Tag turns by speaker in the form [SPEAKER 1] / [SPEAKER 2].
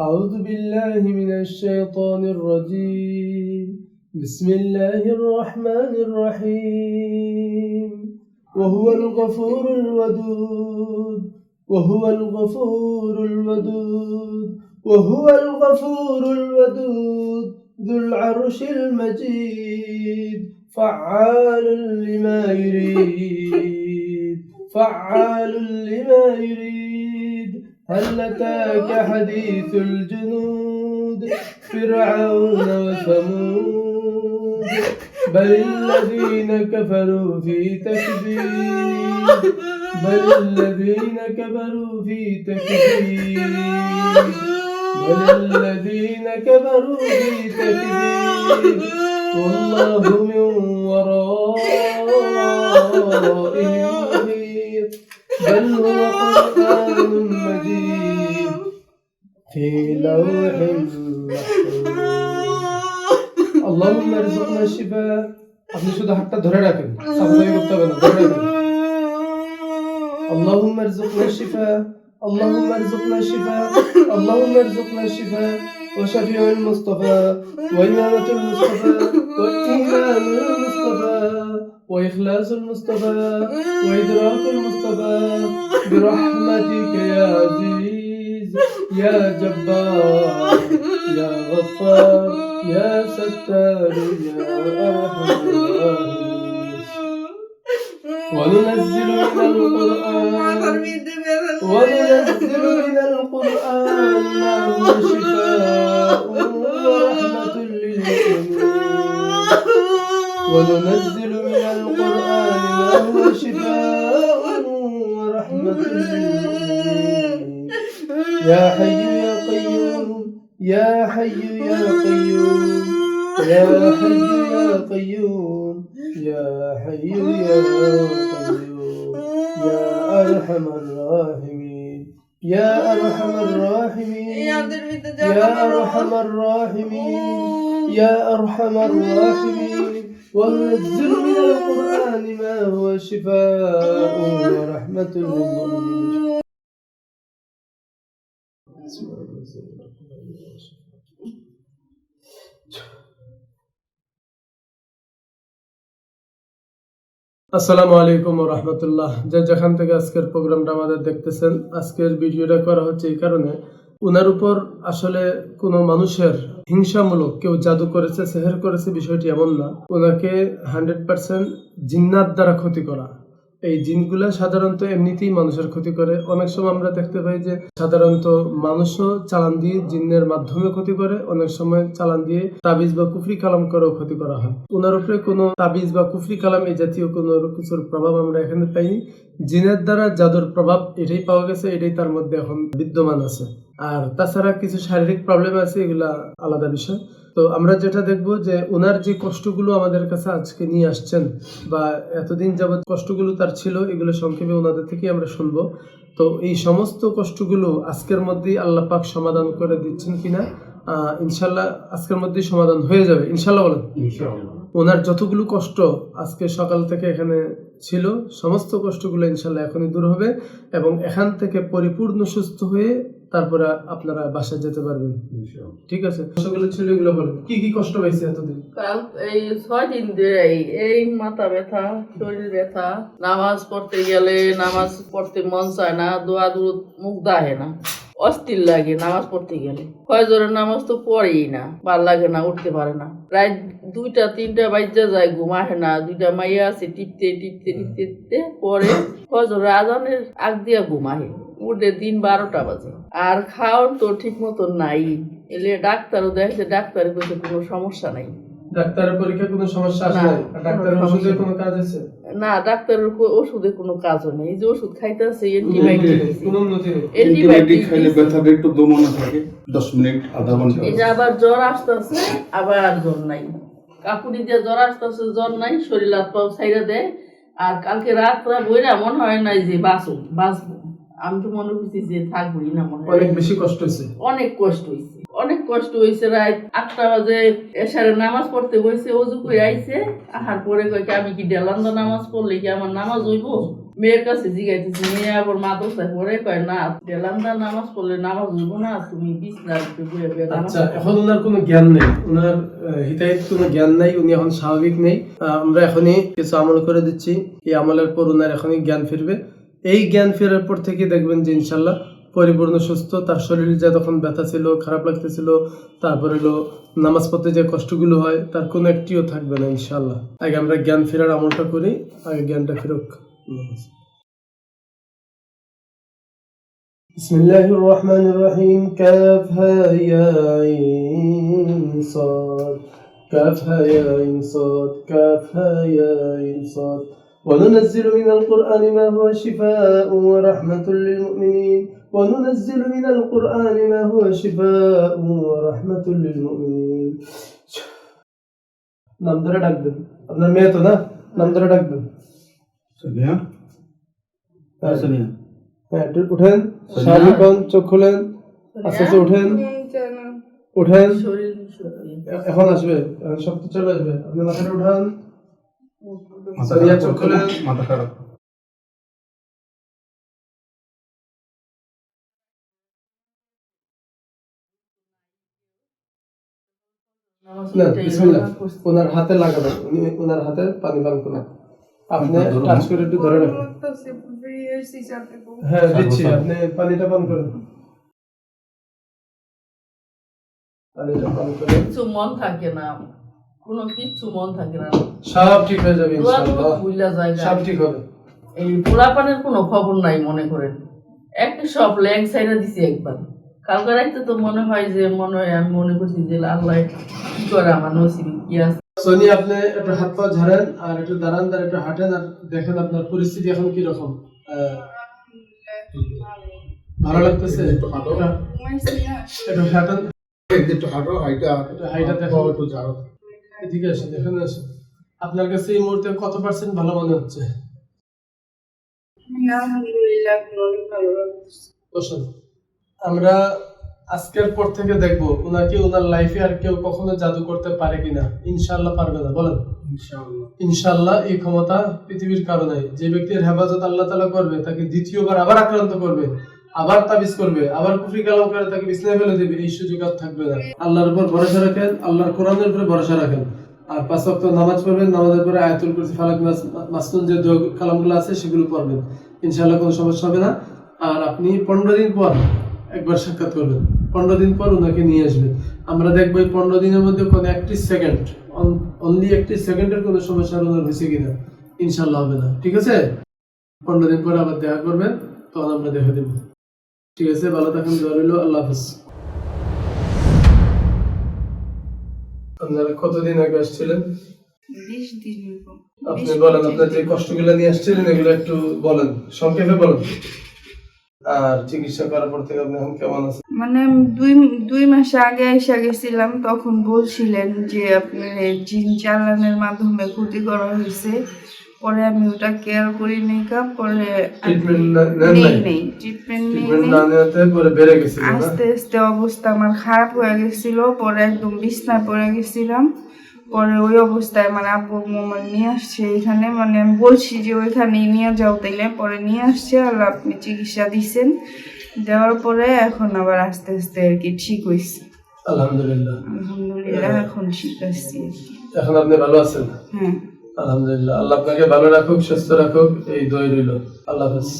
[SPEAKER 1] أعوذ بالله من الشيطان الرجيم. بسم الله الرحمن الرحيم. وهو الغفور الودود. وهو الغفور الودود وهو الغفور الودود. ذو العرش المجيد. فعال لما يريد. فعال لما يريد. هل أتاك حديث الجنود؟ فرعون وثمود. بل الذين كفروا في تكذيب. بل الذين كفروا في تكذيب. بل الذين كفروا في تكذيب. والله من ورائهم بل هو قرآن مجيد في لوح محفوظ اللهم ارزقنا الشفاء আপনি শুধু হাতটা ধরে রাখেন সাফাই করতে হবে না ধরে রাখেন اللهم ارزقنا الشفاء اللهم ارزقنا الشفاء اللهم ارزقنا الشفاء وشفيع المصطفى وإمامة المصطفى وإيمان المصطفى وإخلاص المصطفى وإدراك المصطفى برحمتك يا عزيز يا جبار يا غفار يا ستار يا أرحم وننزل من القرآن وننزل من القرآن ما هو شفاء ورحمة للمؤمنين وننزل شفاء ورحمة. للمؤمنين يا حي يا قيوم يا حي يا قيوم يا حي يا قيوم يا حي يا قيوم يا أرحم الراحمين يا أرحم الراحمين يا أرحم الراحمين يا أرحم الراحمين. وننزل من القرآن ما هو شفاء ورحمة للمؤمنين আসসালামু আলাইকুম রহমতুল্লাহ যে যেখান থেকে আজকের প্রোগ্রামটা আমাদের দেখতেছেন আজকের ভিডিওটা করা হচ্ছে এই কারণে উনার উপর আসলে কোনো মানুষের হিংসামূলক কেউ জাদু করেছে, সেহের করেছে, বিষয়টি এমন না। ওনাকে হান্ড্রেড পার্সেন্ট জিন্নাত দ্বারা ক্ষতি করা। এই জিনগুলা সাধারণত এমনিতেই মানুষের ক্ষতি করে। অনেক সময় আমরা দেখতে পাই যে সাধারণত মানুষও চালান দিয়ে জিন্নের মাধ্যমে ক্ষতি করে, অনেক সময় চালান দিয়ে তাবিজ বা কুফরি কালাম করেও ক্ষতি করা হয়। ওনার উপরে কোনো তাবিজ বা কুফরি কালাম এই জাতীয় কোনো কিছুর প্রভাব আমরা এখানে পাইনি। জিনের দ্বারা জাদুর প্রভাব এটাই পাওয়া গেছে, এটাই তার মধ্যে এখন বিদ্যমান আছে। আর তাছাড়া কিছু শারীরিক প্রবলেম আছে এগুলা আলাদা বিষয়। তো আমরা যেটা দেখব যে ওনার যে কষ্টগুলো আমাদের কাছে আজকে নিয়ে আসছেন বা এতদিন যাবৎ কষ্টগুলো তার ছিল এগুলো সংক্ষেপে ওনাদের থেকেই আমরা শুনব। তো এই সমস্ত কষ্টগুলো আজকের মধ্যেই আল্লাহ পাক সমাধান করে দিচ্ছেন কিনা ইনশাল্লাহ আজকের মধ্যেই সমাধান হয়ে যাবে। ইনশাল্লাহ বলেন। ওনার যতগুলো কষ্ট আজকে সকাল থেকে এখানে ছিল সমস্ত কষ্টগুলো ইনশাল্লাহ এখনই দূর হবে এবং এখান থেকে পরিপূর্ণ সুস্থ হয়ে তারপরে আপনারা বাসায় যেতে পারবেন। ঠিক আছে? কষ্টগুলো ছিল এগুলো বলেন। কি কি কষ্ট পাইছে এতদিন?
[SPEAKER 2] কাল এই ছয় দিন ধরে এই- এই মাথা ব্যথা শরীর ব্যথা নামাজ পড়তে গেলে নামাজ পড়তে মন চায় না দোয়া দূর মুখ দাহে না অস্থির লাগে নামাজ পড়তে গেলে। ফয়জরের নামাজ তো পড়েই না ভালো লাগে না উঠতে পারে না। রাত দুইটা তিনটা বাজ্যা যায় ঘুম আসে না দুইটা মাইয়া আছে টিপতে টিপতে টিপতে টিপতে পরে ফজরের আজানের আগ দিয়া ঘুম আহে উঠে দিন বারোটা বাজে। আর খাওয়ার তো ঠিক মতো নাই। এলে ডাক্তারও দেখছে ডাক্তার কাছে কোনো সমস্যা নাই।
[SPEAKER 1] ডাক্তারের পরীক্ষা কোনো সমস্যা আসে নাই? ডাক্তারের
[SPEAKER 2] কোনো
[SPEAKER 1] ওষুধে কোনো কাজ আছে?
[SPEAKER 2] না ডাক্তারের ওষুধে কোনো কাজও নেই। এই যে ওষুধ খাইতেছে অ্যান্টিবায়োটিক
[SPEAKER 1] কোনো উন্নতি নেই।
[SPEAKER 3] অ্যান্টিবায়োটিক খাইলে ব্যথাটা একটু দমনে থাকে। দশ মিনিট আধা ঘণ্টা।
[SPEAKER 2] এই যে আবার জ্বর আসতেছে আবার জ্বর নাই। কাকুরি দিয়ে জ্বর আসতেছে জ্বর নাই শরীর হাত পাও ছাইরা দেয়। আর কালকে রাতরা বইরা মনে হয় নাই যে বাঁচো বাঁচবো। আমি তো মনে করছি যে থাকবোই না মনে
[SPEAKER 1] অনেক বেশি কষ্ট হয়েছে।
[SPEAKER 2] অনেক কষ্ট হয়েছে। অনেক কষ্ট হয়েছে রাত আটটা বাজে এসারে নামাজ পড়তে বসে অজু করে আইছে। আহার পরে আমি কি ডেলান্দা নামাজ পড়লে কি আমার নামাজ হইব? মেয়ের কাছে জিগাইতেছি মেয়ে আবার মাদ্রাসায় পড়ে কয় না ডেলান্দা নামাজ পড়লে নামাজ হইব না তুমি বিছনার বইয়ে
[SPEAKER 1] আচ্ছা এখন ওনার কোনো জ্ঞান নেই। ওনার হিতাহিত কোনো জ্ঞান নাই উনি এখন স্বাভাবিক নেই। আমরা এখনই কিছু আমল করে দিচ্ছি। এই আমলের পর ওনার এখনই জ্ঞান ফিরবে। এই জ্ঞান ফেরার পর থেকে দেখবেন যে ইনশাল্লাহ পরিপূর্ণ সুস্থ তার শরীরে যা তখন ব্যথা ছিল খারাপ লাগতেছিল তারপরে হলো নামাজ পড়তে যে কষ্টগুলো হয় তার কোনো একটিও থাকবে না ইনশাল্লাহ আগে আমরা জ্ঞান ফেরার আমলটা করি আগে জ্ঞানটা ফেরক بسم الله الرحمن الرحيم كافها يا عين صاد كافها يا عين صاد كافها يا عين صاد وننزل من القرآن ما هو شفاء ورحمة للمؤمنين وننزل من القرآن ما هو شفاء ورحمة للمؤمنين নাম ধরে ডাক দেন আপনার মেয়ে তো না নাম ধরে ডাক দেন
[SPEAKER 3] সোনিয়া
[SPEAKER 1] হ্যাঁ।
[SPEAKER 3] সোনিয়া
[SPEAKER 1] হ্যাঁ একটু উঠেন স্বাভাবিক হন, চোখ খুলেন আস্তে আস্তে উঠেন উঠেন
[SPEAKER 2] শরীর শক্তি।
[SPEAKER 1] এ- এখন আসবে এখন শক্তি চলে আসবে আপনি মাথাটা উঠান
[SPEAKER 2] করছি।
[SPEAKER 1] ওনার হাতে লাগাবেন উনি ওনার হাতে পানি পান করুন আপনি টাচ করে একটু ধরে রাখুন হ্যাঁ দিচ্ছি আপনি পানিটা পান করুন পানিটা পান করে
[SPEAKER 2] কিছু মন থাকে না কোনো কিছু মন থাকে না।
[SPEAKER 1] সব ঠিক হয়ে যাবে ইনশাআল্লাহ।
[SPEAKER 2] ভুলা যায়
[SPEAKER 1] সব ঠিক হবে।
[SPEAKER 2] এই পোলাপানের কোনো খবর নাই মনে করেন। একটা সব ল্যাং সাইডে দিছি একবার। কালকে রাখতে তো মনে হয় যে মনে হয় আমি মনে করছি যে আল্লাহ কি করে আমার নসিবে কি আছে।
[SPEAKER 1] সোনি আপনি একটু হাত পা ঝাড়েন আর একটু দাঁড়ান দাঁড় একটু হাঁটেন আর দেখেন আপনার পরিস্থিতি এখন কি রকম। ভালো লাগতেছে?
[SPEAKER 3] একটু হাঁটো।
[SPEAKER 1] একটু হাঁটেন।
[SPEAKER 3] একটু হাঁটো হাইটা
[SPEAKER 1] হাইটা দেখো।
[SPEAKER 3] একটু ঝাড়ো।
[SPEAKER 1] এদিকে আসেন এখানে আসেন। আপনার কাছে এই মুহূর্তে কত পার্সেন্ট ভালো মনে হচ্ছে?
[SPEAKER 4] আলহামদুলিল্লাহ অনেক ভালো লাগছে।
[SPEAKER 1] বসুন। আমরা আজকের পর থেকে দেখব ওনাকে ওনার লাইফে আর কেউ কখনো জাদু করতে পারে কিনা। ইনশাল্লাহ পারবে না। বলেন। ইনশাল্লাহ এই ক্ষমতা পৃথিবীর কারণে। যে ব্যক্তির হেফাজত আল্লাহ তালা করবে তাকে দ্বিতীয়বার আবার আক্রান্ত করবে। আবার তাবিজ করবে, আবার কুফরি কালাম করে তাকে বিছনায় ফেলে দেবে, এই সুযোগ আর থাকবে না। আল্লাহর উপর ভরসা রাখেন, আল্লাহর কোরআনের উপরে ভরসা রাখেন। আর পাঁচ ওয়াক্ত নামাজ পড়বেন, নামাজের পরে আয়াতুল কুরসি ফালাক মাসনুন যে কালামগুলো আছে, সেগুলো পড়বেন। ইনশাআল্লাহ কোনো সমস্যা হবে না। আর আপনি পনেরো দিন পর একবার সাক্ষাৎ করবেন। পনেরো দিন পর ওনাকে নিয়ে আসবেন। আমরা দেখব এই পনেরো দিনের মধ্যে কোনো একটি সেকেন্ড অনলি একটি সেকেন্ডের কোনো সমস্যা ওনার হয়েছে কিনা। ইনশাল্লাহ হবে না। ঠিক আছে? পনেরো দিন পরে আবার দেখা করবেন, তখন আমরা দেখা দেবো। ঠিক আছে ভালো থাকেন দোয়া রইল আল্লাহ হাফিজ। আপনারা কতদিন আগে আসছিলেন। আপনি বলেন আপনার যে কষ্টগুলো নিয়ে আসছিলেন এগুলো একটু বলেন সংক্ষেপে বলেন। আর চিকিৎসা করার পর থেকে আপনি এখন কেমন আছেন?
[SPEAKER 4] মানে দুই দুই মাস আগে এসে গেছিলাম তখন বলছিলেন যে আপনার জিন চালানের মাধ্যমে ক্ষতি করা হয়েছে। পরে আমি ওটা কেয়ার করি নাই কা পরে নেই ট্রিটমেন্ট নেই। নেই।
[SPEAKER 1] পরে বেড়ে গেছিল
[SPEAKER 4] আস্তে আস্তে অবস্থা আমার খারাপ হয়ে গেছিল পরে একদম বিছনায় পড়ে গেছিলাম। পরে ওই অবস্থায় মানে আব্বু আমার নিয়ে আসছে এখানে মানে আমি বলছি যে ওইখানে নিয়ে যাও তাইলে। পরে নিয়ে আসছে আর আপনি চিকিৎসা দিছেন। দেওয়ার পরে এখন আবার আস্তে আস্তে আর কি ঠিক হয়েছে
[SPEAKER 1] আলহামদুলিল্লাহ।
[SPEAKER 4] আলহামদুলিল্লাহ এখন ঠিক আসছি
[SPEAKER 1] এখন আপনি ভালো আছেন?
[SPEAKER 4] হ্যাঁ।
[SPEAKER 1] আলহামদুলিল্লাহ। আল্লাহ আপনাকে ভালো রাখুক সুস্থ রাখুক এই দই রইল। আল্লাহ হাফেজ।